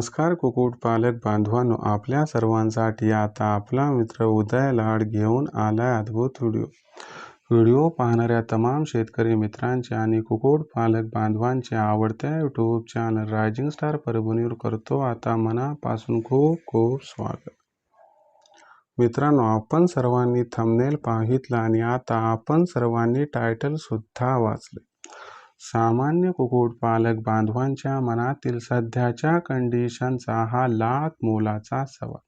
नमस्कार कुक्कुटपालक बांधवांनो. आपल्या सर्वांसाठी आता आपला मित्र उदय लाड घेऊन आलाय अद्भुत व्हिडिओ. व्हिडिओ पाहणाऱ्या तमाम शेतकरी मित्रांचे आणि कुक्कुटपालक बांधवांचे आवडत्या यूट्यूब चॅनल रायझिंग स्टार परभणीवर करतो आता मनापासून खूप खूप स्वागत. मित्रांनो आपण सर्वांनी थंबनेल पाहितलं आणि आता आपण सर्वांनी टायटल सुद्धा वाचले सामान्य कुक्कुटपालक बांधवांच्या मनातील सध्याच्या कंडिशनचा हा लाख मोलाचा सवाल.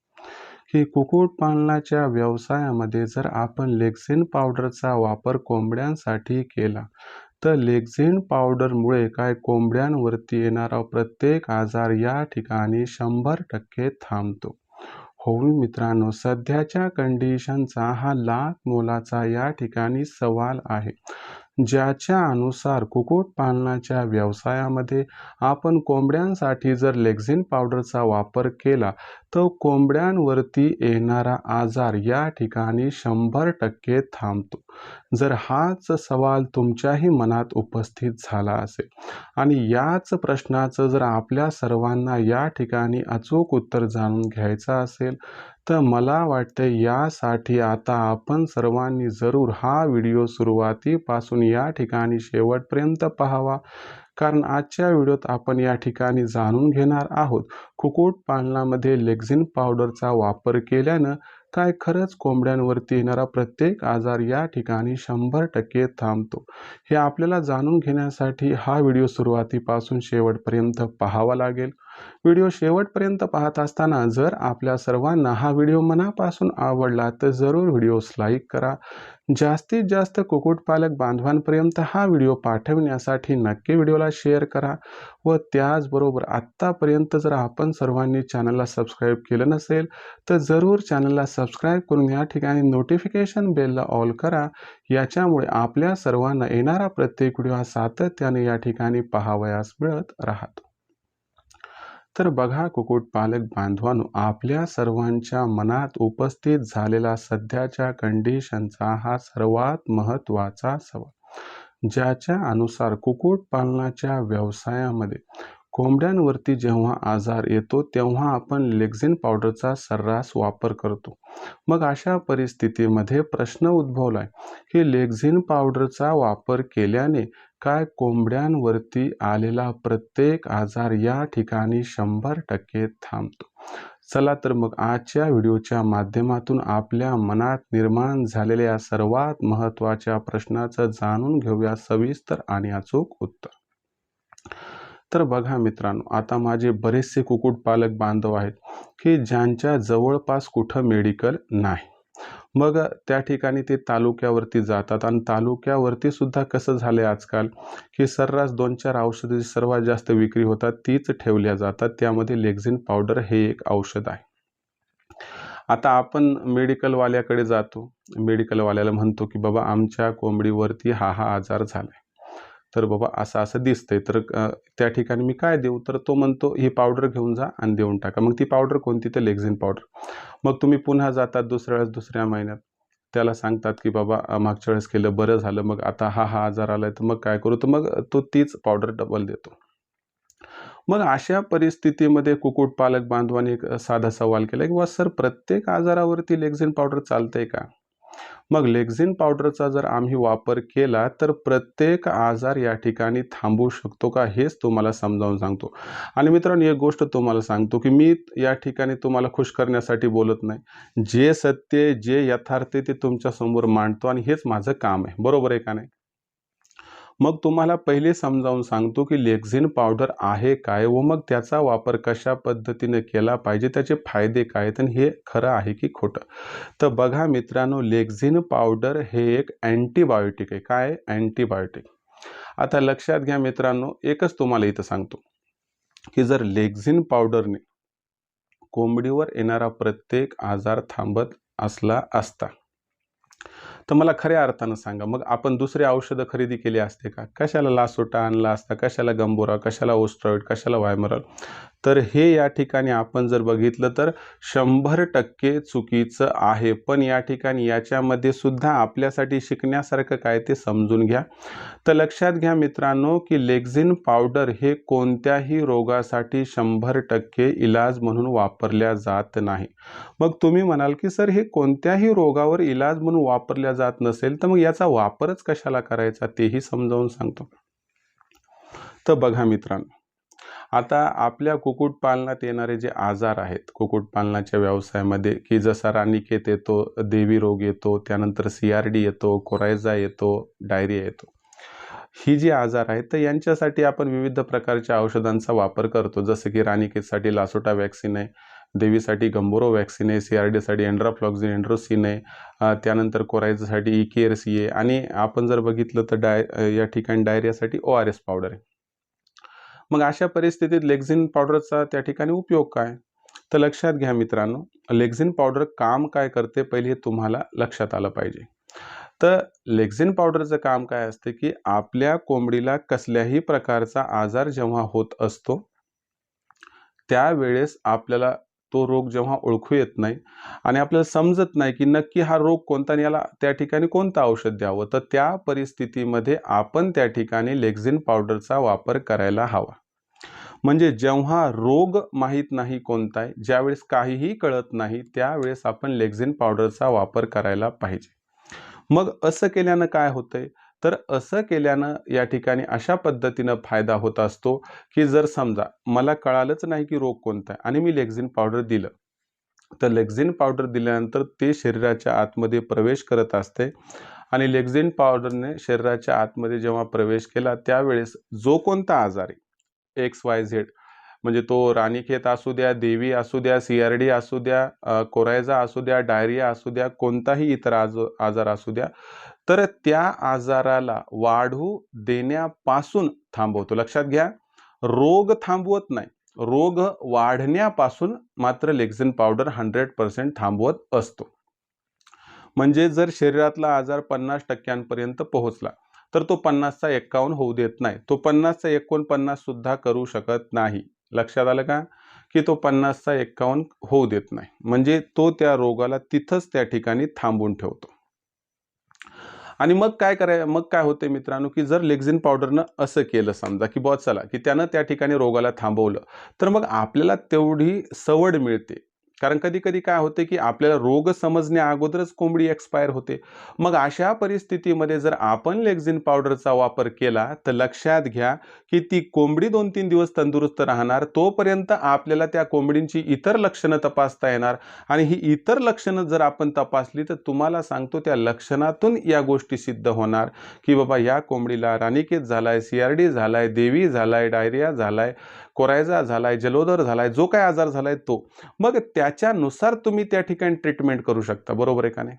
की कुक्कुटपालनाच्या व्यवसायामध्ये जर आपण लेक्झिन पावडरचा वापर कोंबड्यांसाठी केला तर लेक्झिन पावडरमुळे काय कोंबड्यांवरती येणारा प्रत्येक आजार या ठिकाणी शंभर टक्के थांबतो. हो मित्रांनो सध्याच्या कंडिशनचा हा लाख मोलाचा या ठिकाणी सवाल आहे. ज्याच्या अनुसार कुक्कुटपालनाच्या व्यवसायामध्ये आपण कोंबड्यांसाठी जर लेक्झिन पावडरचा वापर केला तर कोंबड्यांवरती येणारा आजार या ठिकाणी शंभर टक्के थांबतो. जर हाच सवाल तुमच्याही मनात उपस्थित झाला असेल आणि याच प्रश्नाचं जर आपल्या सर्वांना या ठिकाणी अचूक उत्तर जाणून घ्यायचं असेल तर मला वाटतं यासाठी आता आपण सर्वांनी जरूर हा व्हिडिओ सुरुवातीपासून या ठिकाणी शेवटपर्यंत पाहावा. कारण आजच्या व्हिडिओत आपण या ठिकाणी जाणून घेणार आहोत. कुक्कुटपालनामध्ये लेक्झिन पावडरचा वापर केल्यानं काय खरंच कोंबड्यांवरती येणारा प्रत्येक आजार या ठिकाणी शंभर टक्के थांबतो. हे आपल्याला जाणून घेण्यासाठी हा व्हिडिओ सुरुवातीपासून शेवटपर्यंत पाहावा लागेल. व्हिडिओ शेवटपर्यंत पाहत असताना जर आपल्या सर्वांना हा व्हिडिओ मनापासून आवडला तर जरूर व्हिडिओस लाईक करा. जास्तीत जास्त कुक्कुटपालक बांधवांपर्यंत हा व्हिडिओ पाठवण्यासाठी नक्की व्हिडिओला शेअर करा व त्याचबरोबर आत्तापर्यंत जर आपण सर्वांनी चॅनलला सबस्क्राईब केलं नसेल तर जरूर चॅनलला सबस्क्राईब करून या ठिकाणी नोटिफिकेशन बेलला ऑल करा. याच्यामुळे आपल्या सर्वांना येणारा प्रत्येक व्हिडिओ हा सातत्याने या ठिकाणी पाहावयास मिळत राहतो. तर बघा कुक्कुटपालक बांधवांनो आपल्या सर्वांच्या मनात उपस्थित झालेला सध्याच्या कंडिशनचा हा सर्वात महत्त्वाचा सवाल. ज्याच्या अनुसार कुक्कुटपालनाच्या व्यवसायामध्ये कोंबड्यांवरती जेव्हा आजार येतो तेव्हा आपण लेक्झिन पावडरचा सर्रास वापर करतो. मग अशा परिस्थितीमध्ये प्रश्न उद्भवलाय की लेक्झिन पावडरचा वापर केल्याने काय कोंबड्यांवरती आलेला प्रत्येक आजार या ठिकाणी शंभर टक्के थांबतो. चला तर मग आजच्या व्हिडिओच्या माध्यमातून आपल्या मनात निर्माण झालेल्या सर्वात महत्त्वाच्या प्रश्नाचं जाणून घेऊया सविस्तर आणि अचूक उत्तर. तर बघा मित्रांनो आता माझे बरेचसे कुक्कुटपालक बांधव आहेत की ज्यांच्या जवळपास कुठं मेडिकल नाही. मग त्या ठिकाणी ते तालुक्यावरती जातात आणि तालुक्यावरती सुद्धा कसं झालं आजकाल की सर्रास दोन चार औषधाची सर्वात जास्त विक्री होतात तीच ठेवल्या जातात. त्यामध्ये लेक्झिन पावडर हे एक औषध आहे. आता आपण मेडिकलवाल्याकडे जातो. मेडिकलवाल्याला म्हणतो की बाबा आमच्या कोंबडीवरती हा हा आजार झाला तर बाबा असं असं दिसतंय. तर त्या ठिकाणी मी काय देऊ? तर तो म्हणतो ही पावडर घेऊन जा आणि देऊन टाका. मग ती पावडर कोणती? तर लेक्झिन पावडर. मग तुम्ही पुन्हा जातात दुसऱ्या वेळेस दुसऱ्या महिन्यात. त्याला सांगतात की बाबा मागच्या वेळेस केलं बरं झालं. मग आता हा हा आजार आला तर मग काय करू? तर मग तो तीच पावडर डबल देतो. मग अशा परिस्थितीमध्ये कुक्कुटपालक बांधवांनी एक साधा सवाल केला की बा सर प्रत्येक आजारावरती लेक्झिन पावडर चालतंय का? मग लेक्झिन पावडरचा जर आम्ही वापर केला तर प्रत्येक आजार या ठिकाणी थांबवू शकतो का हेच तुम्हाला समजावून सांगतो. आणि मित्रांनो एक गोष्ट तुम्हाला सांगतो की मी या ठिकाणी तुम्हाला खुश करण्यासाठी बोलत नाही. जे सत्य जे यथार्थ ते तुमच्यासमोर मांडतो आणि हेच माझं काम आहे. बरोबर आहे का नाही? मग तुम्हाला पहिले समजावून सांगतो की लेक्झिन पावडर आहे काय व मग त्याचा वापर कशा पद्धतीने केला पाहिजे त्याचे फायदे काय आहेत आणि हे खरं आहे की खोटं? तर बघा मित्रांनो लेक्झिन पावडर हे एक अँटीबायोटिक आहे. काय अँटीबायोटिक? आता लक्षात घ्या मित्रांनो एकच तुम्हाला इथं सांगतो की जर लेक्झिन पावडरने कोंबडीवर येणारा प्रत्येक आजार थांबत असला असता तर मला खऱ्या अर्थानं सांगा मग आपण दुसरे औषधं खरेदी केली असते का? कशाला लासोटा आणला असता? कशाला गंबोरा कशाला ओस्ट्रॉइड? कशाला वायमरल तर हे या ठिकाणी आपण जर बघितलं तर शंभर टक्के चुकीचं आहे. पण या ठिकाणी याच्यामध्ये सुद्धा आपल्यासाठी शिकण्यासारखं काय ते समजून घ्या. तर लक्षात घ्या मित्रांनो की लेक्झिन पावडर हे कोणत्याही रोगासाठी शंभर टक्के इलाज म्हणून वापरल्या जात नाही. मग तुम्ही म्हणाल की सर हे कोणत्याही रोगावर इलाज म्हणून वापरल्या जात नसेल तर मग याचा वापरच कशाला करायचा? तेही समजावून सांगतो. तर बघा मित्रांनो आता आपल्या कुक्कुटपालनात येणारे जे आजार आहेत कुक्कुटपालनाच्या व्यवसायामध्ये की जसा रानिकेत येतो देवी रोग येतो त्यानंतर सी आर डी येतो कोरायझा येतो डायरिया येतो. ही जी आजार आहेत तर यांच्यासाठी आपण विविध प्रकारच्या औषधांचा वापर करतो. जसं की रानिकेतसाठी लासोटा वॅक्सिन आहे देवीसाठी गंबोरो वॅक्सिन आहे सी आर डीसाठी एन्ड्राफ्लॉक्झिन एन्ड्रोसिन आहे त्यानंतर कोरायझासाठी ई केअर सी आहे आणि आपण जर बघितलं तर डाय या ठिकाणी डायरियासाठी ओ आर एस पावडर आहे. मग अशा परिस्थितीत लेक्झिन पावडरचा त्या ठिकाणी उपयोग काय? तर लक्षात घ्या मित्रांनो लेक्झिन पावडर काम काय करते? पहिले हे तुम्हाला लक्षात आलं पाहिजे. तर लेक्झिन पावडरचं काम काय असते की आपल्या कोंबडीला कसल्याही प्रकारचा आजार जेव्हा होत असतो त्यावेळेस आपल्याला तो रोग जेव्हा ओळखू येत नाही आणि आपल्याला समजत नाही की नक्की हा रोग कोणता आणि याला त्या ठिकाणी कोणतं औषध द्यावं तर त्या परिस्थितीमध्ये आपण त्या ठिकाणी लेक्झिन पावडरचा वापर करायला हवा. म्हणजे जेव्हा रोग माहीत नाही कोणता आहे ज्यावेळेस काहीही कळत नाही त्यावेळेस आपण लेक्झिन पावडरचा वापर करायला पाहिजे. मग असं केल्यानं काय होतंय? तर असं केल्यानं या ठिकाणी अशा पद्धतीनं फायदा होत असतो की जर समजा मला कळालंच नाही की रोग कोणता आहे आणि मी लेक्झिन पावडर दिलं तर लेक्झिन पावडर दिल्यानंतर ते शरीराच्या आतमध्ये प्रवेश करत असते आणि लेक्झिन पावडरने शरीराच्या आतमध्ये जेव्हा प्रवेश केला त्यावेळेस जो कोणता आजार आहे एक्स वाय झेड म्हणजे तो राणीखेत असू द्या देवी असू द्या सी आर डी असू द्या कोरायझा असू द्या डायरिया असू द्या कोणताही इतर आज आजार असू द्या तर त्या आजाराला वाढू देण्यापासून थांबवतो. लक्षात घ्या रोग थांबवत नाही. रोग वाढण्यापासून मात्र लेक्झिन पावडर हंड्रेड पर्सेंट थांबवत असतो. म्हणजे जर शरीरातला आजार पन्नास टक्क्यांपर्यंत पोहोचला तर तो पन्नासचा एक्कावन्न होऊ देत नाही. तो पन्नासचा एकोणपन्नास सुद्धा करू शकत नाही. लक्षात आलं का? की तो पन्नासचा एक्कावन्न होऊ देत नाही. म्हणजे तो त्या रोगाला तिथंच त्या ठिकाणी थांबून ठेवतो. आणि मग काय कराय मग काय होते मित्रांनो की जर लेक्झिन पावडरनं असं केलं समजा की बॉ चला की त्यानं त्या ठिकाणी रोगाला थांबवलं तर मग आपल्याला तेवढी सवड मिळते. कारण कधी कधी काय होते की आपल्याला रोग समजण्या अगोदरच कोंबडी एक्सपायर होते. मग अशा परिस्थितीमध्ये जर आपण लेक्झिन पावडरचा वापर केला तर लक्षात घ्या की ती कोंबडी दोन तीन दिवस तंदुरुस्त राहणार तोपर्यंत आपल्याला त्या कोंबडींची इतर लक्षणं तपासता येणार आणि ही इतर लक्षणं जर आपण तपासली तर तुम्हाला सांगतो त्या लक्षणातून या गोष्टी सिद्ध होणार की बाबा या कोंबडीला रानिकेत झालाय सी आर डी झालाय देवी झालाय डायरिया झालाय. कोरायझा झालाय जलोदर झालाय जो काय आजार झालाय तो. मग त्याच्यानुसार तुम्ही त्या ठिकाणी ट्रीटमेंट करू शकता. बरोबर आहे का नाही?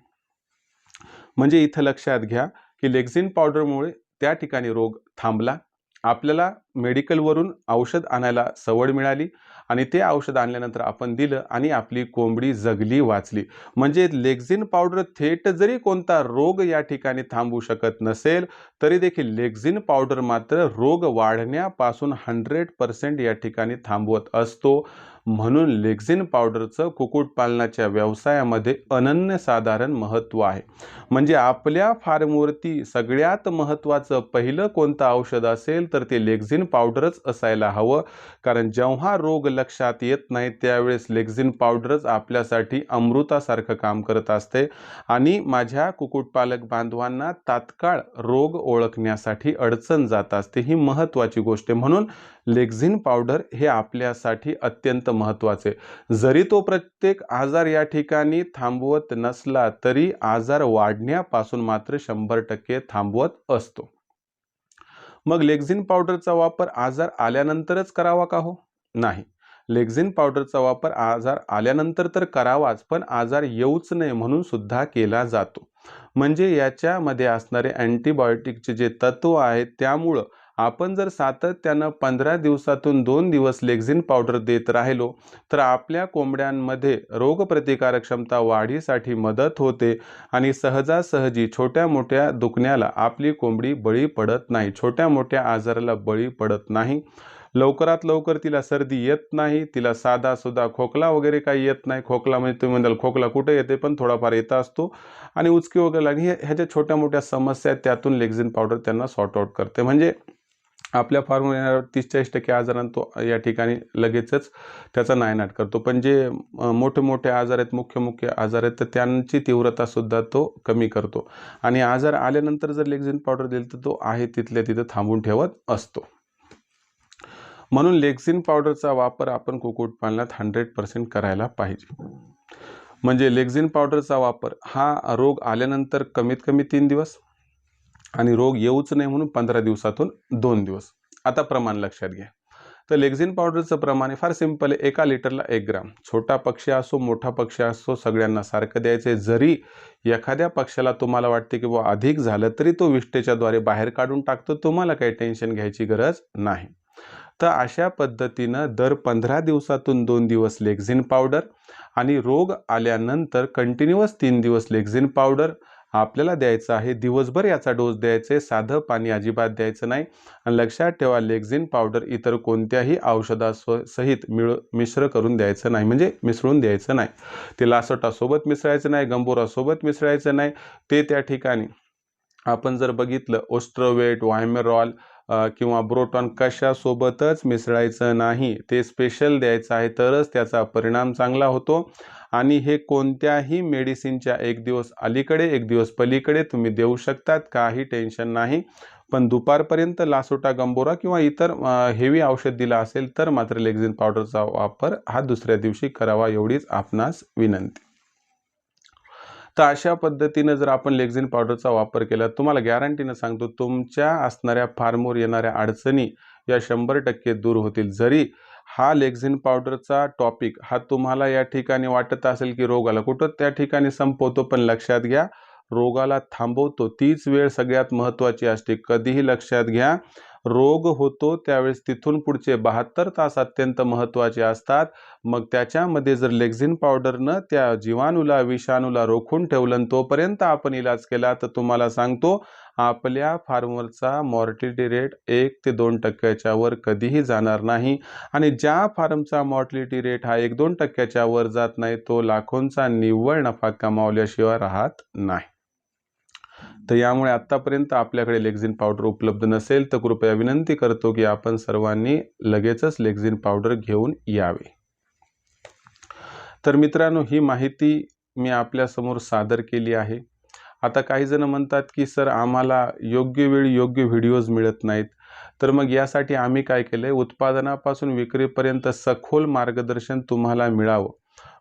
म्हणजे इथं लक्षात घ्या की लेक्झिन पावडरमुळे त्या ठिकाणी रोग थांबला. आपल्याला मेडिकलवरून औषध आणायला सवड मिळाली आणि ते औषध आणल्यानंतर आपण दिलं आणि आपली कोंबडी जगली वाचली. म्हणजे लेक्झिन पावडर थेट जरी कोणता रोग या ठिकाणी थांबवू शकत नसेल तरी देखील लेक्झिन पावडर मात्र रोग वाढण्यापासून हंड्रेड पर्सेंट या ठिकाणी थांबवत असतो. म्हणून लेक्झिन पावडरचं कुक्कुटपालनाच्या व्यवसायामध्ये अनन्यसाधारण महत्त्व आहे. म्हणजे आपल्या फार्मवरती सगळ्यात महत्त्वाचं पहिलं कोणतं औषध असेल तर ते लेक्झिन पावडरच असायला हवं. कारण जेव्हा रोग लक्षात येत नाही त्यावेळेस लेक्झिन पावडरच आपल्यासाठी अमृतासारखं काम करत असते. आणि माझ्या कुक्कुटपालक बांधवांना तात्काळ रोग ओळखण्यासाठी अडचण जात असते ही महत्त्वाची गोष्ट आहे. म्हणून लेक्झिन पावडर हे आपल्यासाठी अत्यंत महत्त्वाचे. जरी तो प्रत्येक आजार या ठिकाणी थांबवत नसला तरी आजार वाढण्यापासून मात्र शंभर टक्के थांबवत असतो. मग लेक्झिन पावडरचा वापर आजार आल्यानंतरच करावा का हो? नाही. लेक्झिन पावडरचा वापर आजार आल्यानंतर तर करावाच पण आजार येऊच नये म्हणून सुद्धा केला जातो. म्हणजे याच्यामध्ये असणारे अँटीबायोटिकचे जे तत्व आहेत त्यामुळं आपण जर सातत्यानं पंधरा दिवसातून दोन दिवस लेक्झिन पावडर देत राहिलो तर आपल्या कोंबड्यांमध्ये रोगप्रतिकारक क्षमता वाढीसाठी मदत होते आणि सहजासहजी छोट्या मोठ्या दुखण्याला आपली कोंबडी बळी पडत नाही. छोट्या मोठ्या आजाराला बळी पडत नाही. लवकरात लवकर तिला सर्दी येत नाही तिला साधा सुद्धा खोकला वगैरे काही येत नाही. खोकला म्हणजे तुम्ही म्हणाल खोकला कुठे येते? पण थोडाफार येत असतो. आणि उचकी वगैरे लागणे ह्याच्या छोट्या मोठ्या समस्या आहेत त्यातून लेक्झिन पावडर त्यांना सॉर्ट आउट करते. म्हणजे आपल्या फार्मवर येणाऱ्या तीस चाळीस टक्के आजारांना तो या ठिकाणी लगेचच त्याचा नायनाट करतो. पण जे मोठे मोठे आजार आहेत मुख्य मुख्य आजार आहेत तर त्यांची तीव्रतासुद्धा तो कमी करतो. आणि आजार आल्यानंतर जर लेक्झिन पावडर दिली तर तो आहे तिथल्या तिथं थांबून ठेवत असतो. म्हणून लेक्झिन पावडरचा वापर आपण कुक्कुटपालनात हंड्रेड पर्सेंट करायला पाहिजे. म्हणजे लेक्झिन पावडरचा वापर हा रोग आल्यानंतर कमीत कमी तीन दिवस आणि रोग येऊच नाही म्हणून पंधरा दिवसातून दोन दिवस. आता प्रमाण लक्षात घ्या. तर लेक्झिन पावडरचं प्रमाण हे फार सिंपल आहे. एका लिटरला एक ग्राम. छोटा पक्षी असो मोठा पक्षी असो सगळ्यांना सारखं द्यायचं जरी एखाद्या पक्षाला तुम्हाला वाटते की बुवा अधिक झालं तरी तो विष्टेच्याद्वारे बाहेर काढून टाकतो. तुम्हाला काही टेन्शन घ्यायची गरज नाही. तर अशा पद्धतीनं दर पंधरा दिवसातून दोन दिवस लेक्झिन पावडर आणि रोग आल्यानंतर कंटिन्युअस तीन दिवस लेक्झिन पावडर आपल्याला द्यायचं आहे. दिवसभर याचा डोस द्यायचा आहे साधं पाणी अजिबात द्यायचं नाही. आणि लक्षात ठेवा लेक्झिन पावडर इतर कोणत्याही औषधास्व सहित मिळ मिश्र करून द्यायचं नाही. म्हणजे मिसळून द्यायचं नाही. ते लासोटासोबत मिसळायचं नाही गंबोरासोबत मिसळायचं नाही. ते त्या ठिकाणी आपण जर बघितलं ओस्ट्रोवेट वायमेरॉल किंवा ब्रोटॉन कशासोबतच मिसळायचं नाही ते स्पेशल द्यायचं आहे तरच त्याचा परिणाम चांगला होतो. आणि हे कोणत्याही मेडिसिनच्या एक दिवस अलीकडे एक दिवस पलीकडे तुम्ही देऊ शकतात काही टेन्शन नाही. पण दुपारपर्यंत लासोटा गंबोरा किंवा इतर हेवी औषध दिला असेल तर मात्र लेक्झिन पावडरचा वापर हा दुसऱ्या दिवशी करावा एवढीच आपणास विनंती. तर अशा पद्धतीनं जर आपण लेक्झिन पावडरचा वापर केला तुम्हाला गॅरंटीनं सांगतो तुमच्या असणाऱ्या फार्मवर येणाऱ्या अडचणी या शंभर टक्के दूर होतील. जरी हा लेक्झिन पावडरचा टॉपिक हा तुम्हाला या ठिकाणी वाटत असेल की रोगाला कुठं त्या ठिकाणी संपवतो पण लक्षात घ्या रोगाला थांबवतो तीच वेळ सगळ्यात महत्त्वाची असते. कधीही लक्षात घ्या रोग होतो त्यावेळेस तिथून पुढचे बहात्तर तास अत्यंत महत्त्वाचे असतात. मग त्याच्यामध्ये जर लेक्झिन पावडरनं त्या जीवाणूला विषाणूला रोखून ठेवलं तोपर्यंत आपण इलाज केला तर तुम्हाला सांगतो आपल्या फार्मरचा मॉर्टिलिटी रेट एक ते दोन टक्क्याच्या वर कधीही जाणार नाही. आणि ज्या फार्मचा मॉर्टिलिटी रेट हा एक दोन टक्क्याच्या वर जात नाही तो लाखोंचा निव्वळ नफा कमावल्याशिवाय राहत नाही. तर यामुळे आत्तापर्यंत आपल्याकडे लेक्झिन पावडर उपलब्ध नसेल तर कृपया विनंती करतो की आपण सर्वांनी लगेचच लेक्झिन पावडर घेऊन यावे. तर मित्रांनो ही माहिती मी आपल्यासमोर सादर केली आहे. आता काही जण म्हणतात की सर आम्हाला योग्य वेळी योग्य व्हिडिओज मिळत नाहीत. तर मग यासाठी आम्ही काय केलं आहे उत्पादनापासून विक्रीपर्यंत सखोल मार्गदर्शन तुम्हाला मिळावं.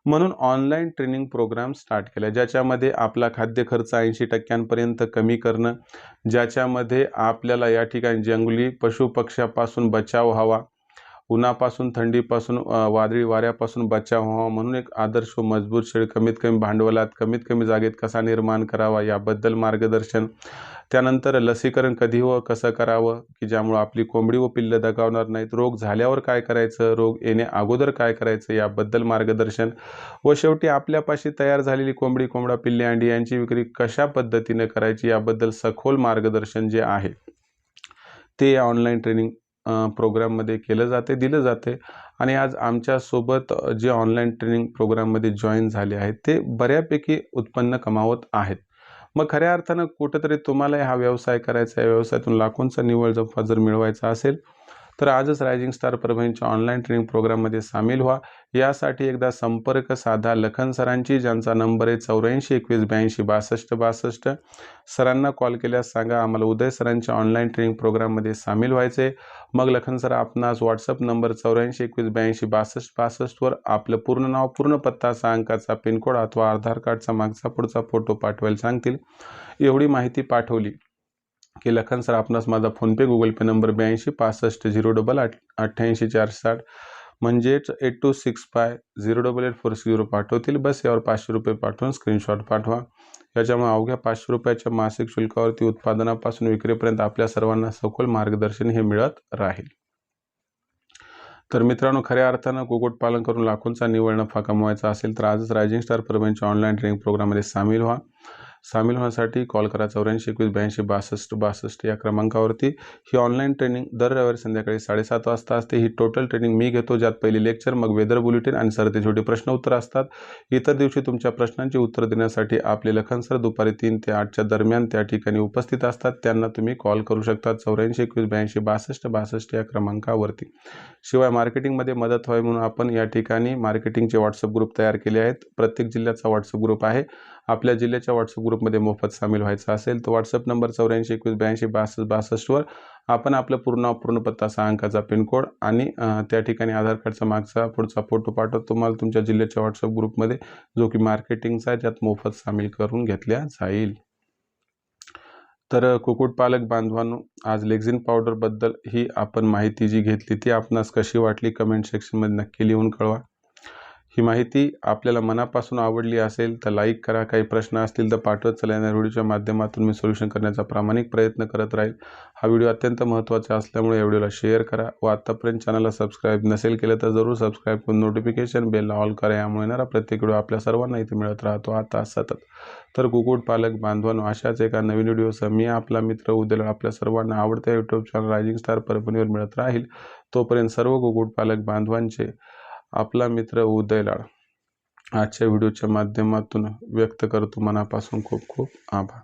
म्हणून ऑनलाईन ट्रेनिंग प्रोग्राम स्टार्ट केला ज्याच्यामध्ये आपला खाद्य खर्च ऐंशी टक्क्यांपर्यंत कमी करणं ज्याच्यामध्ये आपल्याला या ठिकाणी जंगली पशुपक्ष्यापासून बचाव व्हावा उन्हापासून थंडीपासून वादळी वाऱ्यापासून बचाव व्हावा म्हणून एक आदर्श मजबूत शेड कमीत कमी भांडवलात कमीत कमी जागेत कसा निर्माण करावा याबद्दल मार्गदर्शन. त्यानंतर लसीकरण कधी व कसं करावं की ज्यामुळं आपली कोंबडी व पिल्लं दगावणार नाहीत रोग झाल्यावर काय करायचं रोग येणे अगोदर काय करायचं याबद्दल मार्गदर्शन. व शेवटी आपल्यापाशी तयार झालेली कोंबडी कोंबडा पिल्ले अंडी यांची विक्री कशा पद्धतीने करायची याबद्दल सखोल मार्गदर्शन जे आहे ते या ऑनलाईन ट्रेनिंग प्रोग्राममध्ये केलं जाते दिलं जाते. आणि आज आमच्यासोबत जे ऑनलाईन ट्रेनिंग प्रोग्राममध्ये जॉईन झाले आहेत ते बऱ्यापैकी उत्पन्न कमावत आहेत. मग खऱ्या अर्थानं कुठंतरी तुम्हाला हा व्यवसाय करायचा आहे व्यवसायातून लाखोंचा निव्वळ जफा जर मिळवायचा असेल तर आजच रायझिंग स्टार परभणीच्या ऑनलाईन ट्रेनिंग प्रोग्राममध्ये सामील व्हा. यासाठी एकदा संपर्क साधा लखन सरांची ज्यांचा नंबर आहे चौऱ्याऐंशी एकवीस ब्याऐंशी बासष्ट बासष्ट. सरांना कॉल केल्यास सांगा आम्हाला उदय सरांच्या ऑनलाईन ट्रेनिंग प्रोग्राममध्ये सामील व्हायचे मग लखन सर आपणास व्हॉट्सअप नंबर चौऱ्याऐंशी एकवीस ब्याऐंशी बासष्ट बासष्टवर आपलं पूर्ण नाव पूर्ण पत्ता सहा अंकाचा पिनकोड अथवा आधार कार्डचा मागचा पुढचा फोटो पाठवायला सांगतील. एवढी माहिती पाठवली. की लखन सर आपणास माझा फोनपे गुगल पे नंबर ब्याऐंशी पासष्ट झिरो डबल आठ अठ्ठ्याऐंशी चारशे साठ म्हणजेच eight two six five zero double eight four zero पाठवतील. बस यावर पाचशे रुपये पाठवून स्क्रीनशॉट पाठवा. याच्यामुळे अवघ्या पाचशे रुपयाच्या मासिक शुल्कावरती उत्पादनापासून विक्रीपर्यंत आपल्या सर्वांना सखोल मार्गदर्शन हे मिळत राहील. तर मित्रांनो खऱ्या अर्थानं कुक्कुटपालन करून लाखोंचा निवड नफा कमवायचा असेल तर आजच रायझिंग स्टार परभणीच्या ऑनलाईन ट्रेनिंग प्रोग्राममध्ये सामील व्हा. सामील होण्यासाठी कॉल करा. चौऱ्याऐंशी एकवीस ब्याऐंशी बासष्ट बासष्ट या क्रमांकावरती ही ऑनलाईन ट्रेनिंग दर रविवारी संध्याकाळी साडेसात वाजता असते. ही टोटल ट्रेनिंग मी घेतो ज्यात पहिली लेक्चर मग वेदर बुलेटिन आणि सरते छोटे प्रश्न उत्तर असतात. इतर दिवशी तुमच्या प्रश्नांची उत्तर देण्यासाठी आपले लखन सर दुपारी तीन ते आठच्या दरम्यान त्या ठिकाणी उपस्थित असतात. त्यांना तुम्ही कॉल करू शकता. चौऱ्याऐंशी एकवीस ब्याऐंशी बासष्ट बासष्ट या क्रमांकावरती. शिवाय मार्केटिंगमध्ये मदत व्हावी म्हणून आपण या ठिकाणी मार्केटिंगचे व्हॉट्सअप ग्रुप तयार केले आहेत. प्रत्येक जिल्ह्याचा व्हॉट्सअप ग्रुप आहे. आपल्या जिल्ह्याच्या व्हॉट्सअप ग्रुपमध्ये मोफत सामील व्हायचं असेल तर व्हॉट्सअप नंबर चौऱ्याऐंशी एकवीस ब्याऐंशी बासष्ट बासष्टवर आपण आपलं पूर्ण पूर्ण पत्ता सहा अंकाचा पिनकोड आणि त्या ठिकाणी आधार कार्डचा मागचा पुढचा फोटो पाठवत. तुम्हाला तुमच्या जिल्ह्याच्या व्हॉट्सअप ग्रुपमध्ये जो की मार्केटिंगचा आहे त्यात मोफत सामील करून घेतल्या जाईल. तर कुक्कुटपालक बांधवांनो आज लेक्झिन पावडरबद्दल ही आपण माहिती जी घेतली ती आपणास कशी वाटली कमेंट सेक्शनमध्ये नक्की लिहून कळवा. ही माहिती आपल्याला मनापासून आवडली असेल तर लाईक करा. काही प्रश्न असतील तर पाठवत चला. या व्हिडिओच्या माध्यमातून मी सोल्युशन करण्याचा प्रामाणिक प्रयत्न करत राहील. हा व्हिडिओ अत्यंत महत्त्वाचा असल्यामुळे या व्हिडिओला शेअर करा व आत्तापर्यंत चॅनलला सबस्क्राईब नसेल केलं तर जरूर सबस्क्राईब करून नोटिफिकेशन बेलला ऑल करा. यामुळे येणारा प्रत्येक व्हिडिओ आपल्या सर्वांना इथे मिळत राहतो. आता सतत. तर कुक्कुटपालक बांधवांनो अशाच एका नवीन व्हिडिओसह मी आपला मित्र उद्याला आपल्या सर्वांना आवडत्या यूट्यूब चॅनल रायझिंग स्टार परभणीवर मिळत राहील. तोपर्यंत सर्व कुक्कुटपालक बांधवांचे आपला मित्र उदयलाड आजच्या व्हिडिओच्या माध्यमातून व्यक्त करतो मनापासून खूप खूप आभार.